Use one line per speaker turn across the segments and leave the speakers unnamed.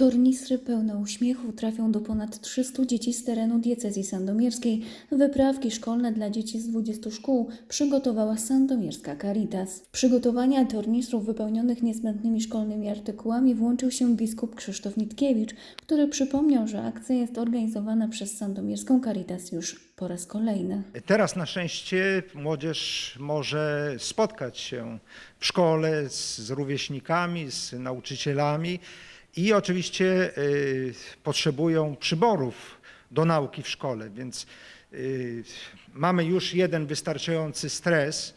Tornistry pełne uśmiechu trafią do ponad 300 dzieci z terenu diecezji sandomierskiej. Wyprawki szkolne dla dzieci z 20 szkół przygotowała sandomierska Caritas. W przygotowania tornistrów wypełnionych niezbędnymi szkolnymi artykułami włączył się biskup Krzysztof Nitkiewicz, który przypomniał, że akcja jest organizowana przez sandomierską Caritas już po raz kolejny.
Teraz na szczęście młodzież może spotkać się w szkole z, rówieśnikami, z nauczycielami i oczywiście y, potrzebują przyborów do nauki w szkole, więc y, mamy już jeden wystarczający stres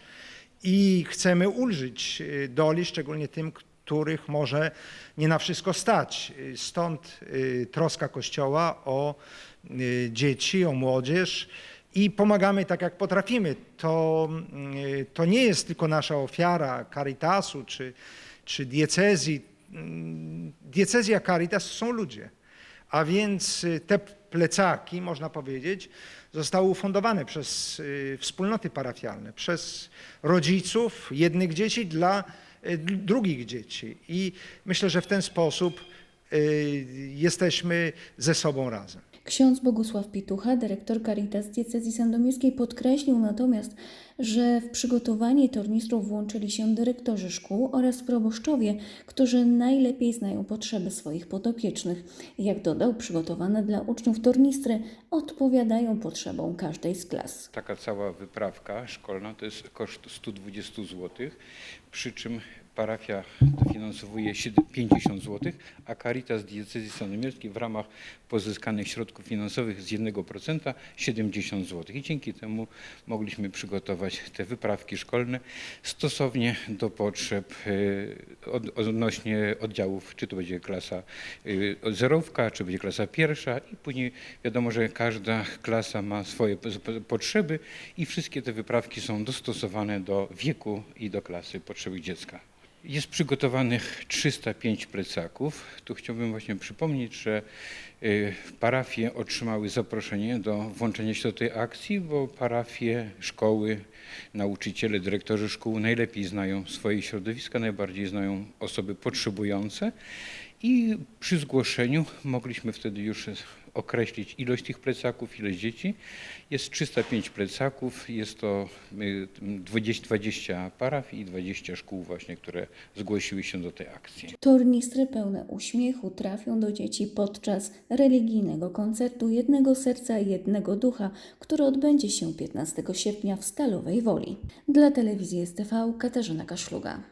i chcemy ulżyć y, doli, szczególnie tym, których może nie na wszystko stać. Stąd troska Kościoła o dzieci, o młodzież i pomagamy tak, jak potrafimy. To, to nie jest tylko nasza ofiara Caritasu czy, czy diecezji. Mm, Diecezja Caritas są ludzie. A więc y, te plecaki, można powiedzieć, zostały ufundowane przez y, wspólnoty parafialne, przez rodziców jednych dzieci dla y, drugich dzieci. I myślę, że w ten sposób jesteśmy ze sobą razem.
Ksiądz Bogusław Pitucha, dyrektor Caritas Diecezji Sandomierskiej podkreślił natomiast, że w przygotowanie tornistrów włączyli się dyrektorzy szkół oraz proboszczowie, którzy najlepiej znają potrzeby swoich podopiecznych. Jak dodał, przygotowane dla uczniów tornistry odpowiadają potrzebom każdej z klas.
Taka cała wyprawka szkolna to jest koszt 120 zł, przy czym parafia dofinansowuje 7 50 zł, a Caritas Diecezji Sandomierskiej w ramach pozyskanych środków finansowych z 1% 70 zł. I dzięki temu mogliśmy przygotować te wyprawki szkolne stosownie do potrzeb od, odnośnie oddziałów, czy to będzie klasa e, zerówka, czy będzie klasa pierwsza i później wiadomo, że każda klasa ma swoje po- po- potrzeby i wszystkie te wyprawki są dostosowane do wieku i do klasy potrzeby dziecka. Jest przygotowanych 305 plecaków. Tu chciałbym właśnie przypomnieć, że y, parafie otrzymały zaproszenie do włączenia się do tej akcji, bo parafie, szkoły, nauczyciele, dyrektorzy szkół najlepiej znają swoje środowiska, najbardziej znają osoby potrzebujące i przy zgłoszeniu mogliśmy wtedy już określić ilość tych plecaków, ilość dzieci. Jest 305 plecaków, jest to y, 20, 20 parafii i 20 szkół właśnie, które zgłosiły się do tej akcji.
Tornistry pełne uśmiechu trafią do dzieci podczas religijnego koncertu Jednego Serca Jednego Ducha, który odbędzie się 15 sierpnia w Stalowej Woli. Dla telewizji STV Katarzyna Kaszluga.